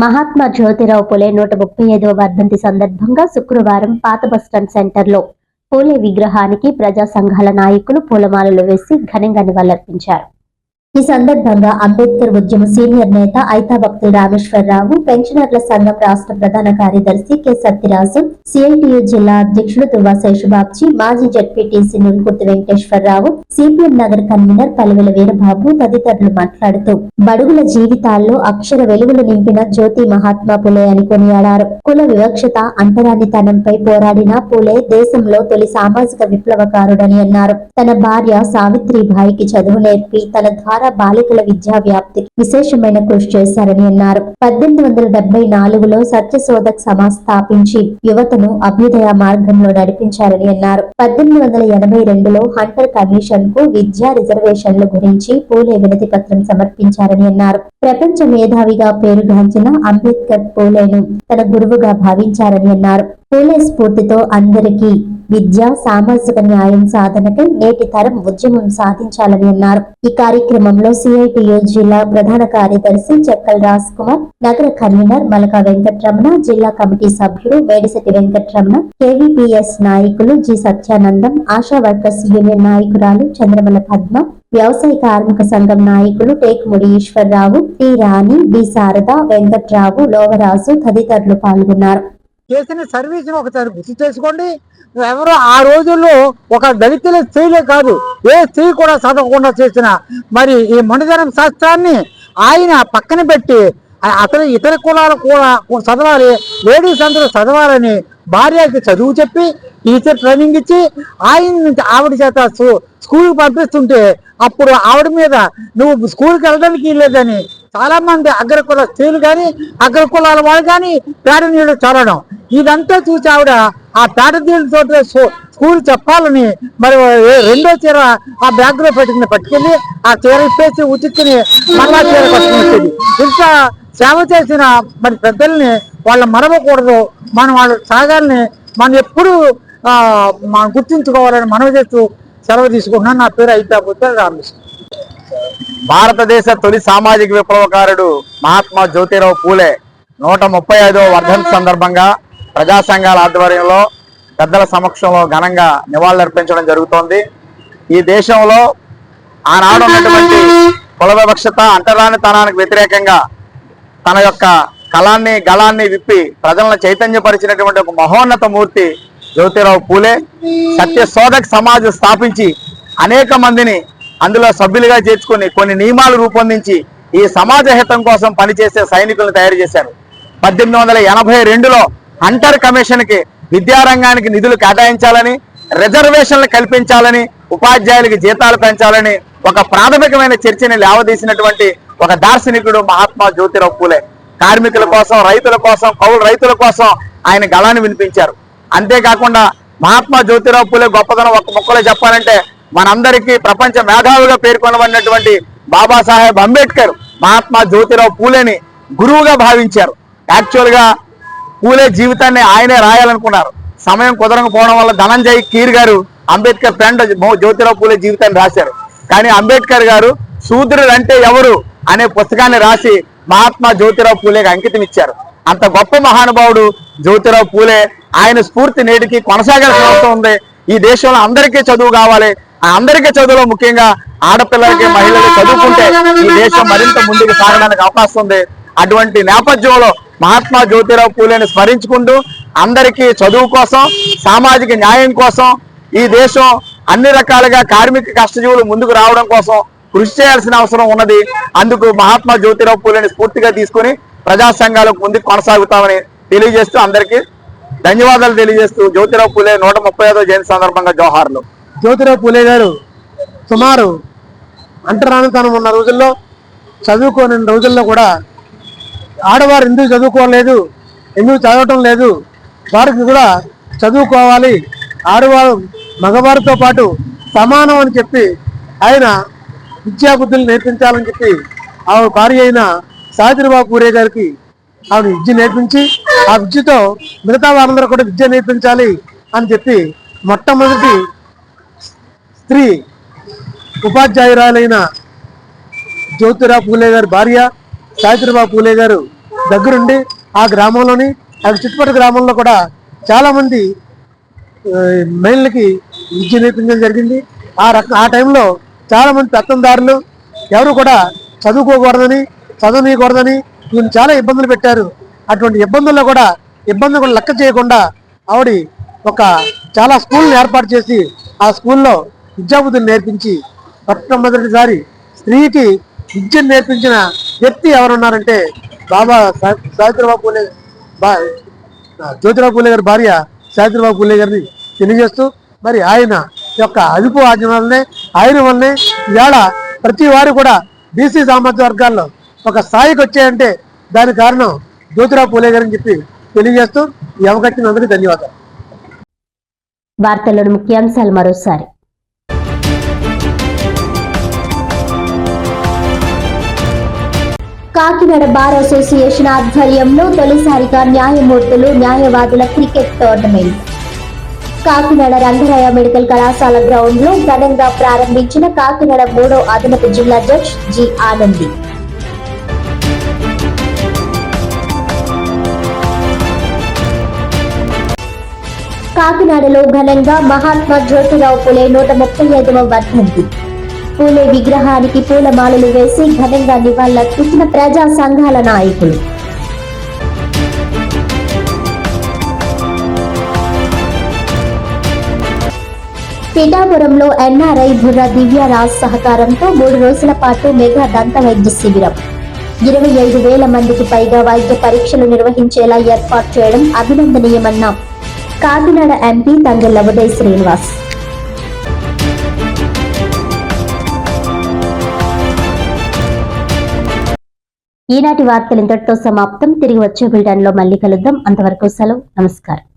మహాత్మా జ్యోతిరావు పులే నూట ముప్పై ఐదవ వర్ధంతి సందర్భంగా శుక్రవారం పాత బస్టాండ్ సెంటర్లో పూలే విగ్రహానికి ప్రజా సంఘాల నాయకులు పూలమాలలు వేసి ఘనంగా నివాళులర్పించారు. ఈ సందర్భంగా అంబేద్కర్ ఉద్యమ సీనియర్ నేత ఐతాభక్తి రామేశ్వరరావు పెన్షనర్ల సంఘం రాష్ట్ర ప్రధాన కార్యదర్శి కె. సత్యరాజు సిఐటియు జిల్లా అధ్యక్షుడు దువ్వా శేషబాబ్జీ మాజీ ZPTC Nulkurthi Venkateswara Rao CPM Nagar convener Paluvela Veerababu తదితరులు మాట్లాడుతూ బడుగుల జీవితాల్లో అక్షర వెలుగులు నింపిన జ్యోతి మహాత్మా పులే అని కొనియాడారు. కుల వివక్షత అంటరానితనంపై పోరాడిన పులే దేశంలో తొలి సామాజిక విప్లవకారుడని అన్నారు. తన భార్య సావిత్రిబాయికి చదువు నేర్పి తన ద్వారా బాలికల విద్యా వ్యాప్తికి విశేషమైన కృషి చేశారని అన్నారు. పద్దెనిమిది వందల డెబ్బై నాలుగులో సత్యశోధక్ సమాజ్ స్థాపించి యువతను అభ్యుదయ మార్గంలో నడిపించారని అన్నారు. పద్దెనిమిది వందల ఎనభై రెండులో హంటర్ కమిషన్కు విద్యా రిజర్వేషన్ల గురించి పూలే వినతి పత్రం సమర్పించారని అన్నారు. ప్రపంచ మేధావిగా పేరుగాంచిన అంబేద్కర్ పూలేను తన గురువుగా భావించారని అన్నారు. పూలే స్ఫూర్తితో అందరికీ విద్య సామాజిక న్యాయం సాధనకై నేటి తరం ఉద్యమం సాధించాలని అన్నారు. ఈ కార్యక్రమంలో సిఐటియు జిల్లా ప్రధాన కార్యదర్శి చెక్కల్ రాజ్ కుమార్ నగర కన్వీనర్ మలక వెంకటరమణ జిల్లా కమిటీ సభ్యుడు వేడిశెట్టి వెంకటరమణ కేవీపీఎస్ నాయకులు G Satyanandam ASHA workers union నాయకురాలు చంద్రమల పద్మ వ్యవసాయ కార్మిక సంఘం నాయకులు టేకుముడి ఈశ్వరరావు టి రాణి బి శారద వెంకట్రావు లోవరాజు తదితరులు పాల్గొన్నారు. చేసిన సర్వీస్ ఒకసారి గుర్తు చేసుకోండి. ఎవరో ఆ రోజుల్లో ఒక దళితుల స్త్రీలే కాదు ఏ స్త్రీ కూడా చదవకుండా చేసిన. మరి ఈ మణిధరం శాస్త్రాన్ని ఆయన పక్కన పెట్టి అతని ఇతర కులాలు కూడా చదవాలి లేడీస్ అందరూ చదవాలని భార్యకి చదువు చెప్పి టీచర్ ట్రైనింగ్ ఇచ్చి ఆయన ఆవిడ చేత స్కూల్కి పంపిస్తుంటే అప్పుడు ఆవిడ మీద నువ్వు స్కూల్కి వెళ్ళడానికి లేదని చాలా మంది అగ్రకుల స్త్రీలు కానీ అగ్రకులాల వాళ్ళు కానీ పేడ నీళ్ళు చదవడం ఇదంతా చూసి ఆవిడ ఆ పేడ నీళ్ళతో స్కూల్ చెప్పాలని మరి ఏ- రెండో చీర ఆ బ్యాగ్లో పెట్టుకుని పట్టుకెళ్ళి ఆ చీర ఇప్పేసి ఉతుక్కుని మళ్ళా చీర పట్టుకుని వచ్చేది. సేవ చేసిన మరి పెద్దల్ని వాళ్ళ మరవకూడదు. మనం వాళ్ళు సాగాలని మనం ఎప్పుడు గుర్తించుకోవాలని మనవి చేస్తూ సెలవు తీసుకుంటున్నాను. నా పేరు అయిపోతే రామకృష్ణ. భారతదేశ తొలి సామాజిక విప్లవకారుడు మహాత్మా జ్యోతిరావు పూలే నూట ముప్పై ఐదవ వర్ధంతి సందర్భంగా ప్రజా సంఘాల ఆధ్వర్యంలో పెద్దల సమక్షంలో ఘనంగా నివాళులర్పించడం జరుగుతోంది. ఈ దేశంలో ఆనాడు ఉన్నటువంటి కుల వివక్షత అంటరానితనానికి వ్యతిరేకంగా తన యొక్క కళాన్ని గళాన్ని విప్పి ప్రజలను చైతన్యపరిచినటువంటి ఒక మహోన్నత మూర్తి జ్యోతిరావు పూలే సత్య శోధక్ సమాజ్ స్థాపించి అనేక మందిని అందులో సభ్యులుగా చేర్చుకొని కొన్ని నియమాలు రూపొందించి ఈ సమాజ హితం కోసం పనిచేసే సైనికులను తయారు చేశారు. పద్దెనిమిది వందల ఎనభై రెండులో హంటర్ కమిషన్కి విద్యారంగానికి నిధులు కేటాయించాలని రిజర్వేషన్లు కల్పించాలని ఉపాధ్యాయులకి జీతాలు పెంచాలని ఒక ప్రాథమికమైన చర్చని లేవదీసినటువంటి ఒక దార్శనికుడు మహాత్మా జ్యోతిరావు పూలే. కార్మికుల కోసం రైతుల కోసం కౌలు రైతుల కోసం ఆయన గళాన్ని వినిపించారు. అంతేకాకుండా మహాత్మా జ్యోతిరావు పూలే గొప్పతనం ఒక మొక్కలో చెప్పాలంటే మనందరికీ ప్రపంచ మేధావిగా పేర్కొనబడినటువంటి బాబాసాహెబ్ అంబేద్కర్ మహాత్మా జ్యోతిరావు పూలేని గురువుగా భావించారు. యాక్చువల్గా పూలే జీవితాన్ని ఆయనే రాయాలనుకున్నారు. సమయం కుదరకపోవడం వల్ల ధనంజయ్ కీర్ గారు అంబేద్కర్ ఫ్రెండ్ జ్యోతిరావు పూలే జీవితాన్ని రాశారు. కానీ అంబేద్కర్ గారు శూద్రుడు అంటే ఎవరు అనే పుస్తకాన్ని రాసి మహాత్మా జ్యోతిరావు పూలేకి అంకితం ఇచ్చారు. అంత గొప్ప మహానుభావుడు జ్యోతిరావు పూలే ఆయన స్ఫూర్తి నేటికి కొనసాగాల్సిన అవసరం ఉంది. ఈ దేశంలో అందరికీ చదువు కావాలి. ఆ అందరికీ చదువులో ముఖ్యంగా ఆడపిల్లలకి మహిళలు చదువుకుంటే ఈ దేశం మరింత ముందుకు సాగడానికి అవకాశం ఉంది. అటువంటి నేపథ్యంలో మహాత్మా జ్యోతిరావు పూలేని స్మరించుకుంటూ అందరికీ చదువు కోసం సామాజిక న్యాయం కోసం ఈ దేశం అన్ని రకాలుగా కార్మిక కష్టజీవులు ముందుకు రావడం కోసం కృషి చేయాల్సిన అవసరం ఉన్నది. అందుకు మహాత్మా జ్యోతిరావు పూలేని స్ఫూర్తిగా తీసుకొని ప్రజా సంఘాలకు ముందుకు కొనసాగుతామని తెలియజేస్తూ అందరికీ ధన్యవాదాలు తెలియజేస్తూ జ్యోతిరావు పూలే నూట ముప్పై ఐదో జయంతి సందర్భంగా జోహార్లు. జ్యోతిరావు పూలే గారు సుమారు అంటరానితనం ఉన్న రోజుల్లో చదువుకోని రోజుల్లో కూడా ఆడవారు ఎందుకు చదువుకోలేదు ఎందుకు చదవటం లేదు వారికి కూడా చదువుకోవాలి ఆడవారు మగవారితో పాటు సమానం అని చెప్పి ఆయన విద్యాబుద్ధులు నేర్పించాలని చెప్పి ఆవిడ భార్య అయిన సావిత్రిబాబు పూరే గారికి ఆవిడ విద్య నేర్పించి ఆ విద్యతో మిగతా వారందరూ కూడా విద్య నేర్పించాలి అని చెప్పి మొట్టమొదటి స్త్రీ ఉపాధ్యాయురాలైన జ్యోతిరావు పూలే గారి భార్య సావిత్రిబాబు పూలే గారు దగ్గరుండి ఆ గ్రామంలోని ఆ చుట్టుపక్కల గ్రామంలో కూడా చాలామంది మహిళలకి విద్య నేర్పించడం జరిగింది. ఆ రక ఆ టైంలో చాలామంది పెత్తందారులు ఎవరు కూడా చదువుకోకూడదని చదవనీయకూడదని ఈయన చాలా ఇబ్బందులు పెట్టారు. అటువంటి ఇబ్బందుల్లో కూడా ఇబ్బందులు కూడా లెక్క చేయకుండా ఆవిడ ఒక చాలా స్కూల్ని ఏర్పాటు చేసి ఆ స్కూల్లో విద్యాబుద్ధిని నేర్పించి మొట్టమొదటిసారి స్త్రీకి విద్యను నేర్పించిన వ్యక్తి ఎవరున్నారంటే బాబా సావిత్రిబాబు పూలే బా జ్యోతిరావు పూలే గారి భార్య సావిత్రిబాబు పూలే గారిని తెలియజేస్తూ మరి ఆయన యొక్క అదుపు ఆజ్ఞ వల్లనే ఆయన వల్లనే ఇవాళ ప్రతి వారు కూడా బీసీ సామాజిక వర్గాల్లో ఒక స్థాయికి వచ్చాయంటే దాని కారణం జ్యోతిరావు పూలే గారని చెప్పి తెలియజేస్తూ ఈ అవకాశం అందరికీ ధన్యవాదాలు. వార్తల్లోని ముఖ్యాంశాలు మరోసారి. కాకినాడ బార్ అసోసియేషన్ ఆధ్వర్యంలో తొలిసారిగా న్యాయమూర్తులు న్యాయవాదుల cricket tournament. Kakinada Rangaraya medical కళాశాల గ్రౌండ్లో ఘనంగా ప్రారంభించిన కాకినాడ మూడో అదనపు జిల్లా జడ్జ్ జి ఆనంది. కాకినాడలో ఘనంగా మహాత్మా జ్యోతిరావు పులే నూట ముప్పై ఐదవ వర్ధంతి. పూలే విగ్రహానికి పూలమాలలు వేసి ఘనంగా నివాళులర్పించిన ప్రజా సంఘాల నాయకులు. పిఠాపురంలో ఎన్ఆర్ఐ బుర్ర దివ్యరాజ్ సహకారంతో మూడు రోజుల పాటు మెగా దంత వైద్య శిబిరం. ఇరవై ఐదు వేల మందికి పైగా వైద్య పరీక్షలు నిర్వహించేలా ఏర్పాటు చేయడం అభినందనీయమన్నాం. కాకినాడ ఎంపీ తంగెళ్ళ ఉదయ్ శ్రీనివాస్. ఈనాటి వార్తలు ఇంతటితో సమాప్తం. తిరిగి వచ్చే బులెటిన్లో మళ్ళీ కలుద్దాం. అంతవరకు సెలవు. నమస్కారం.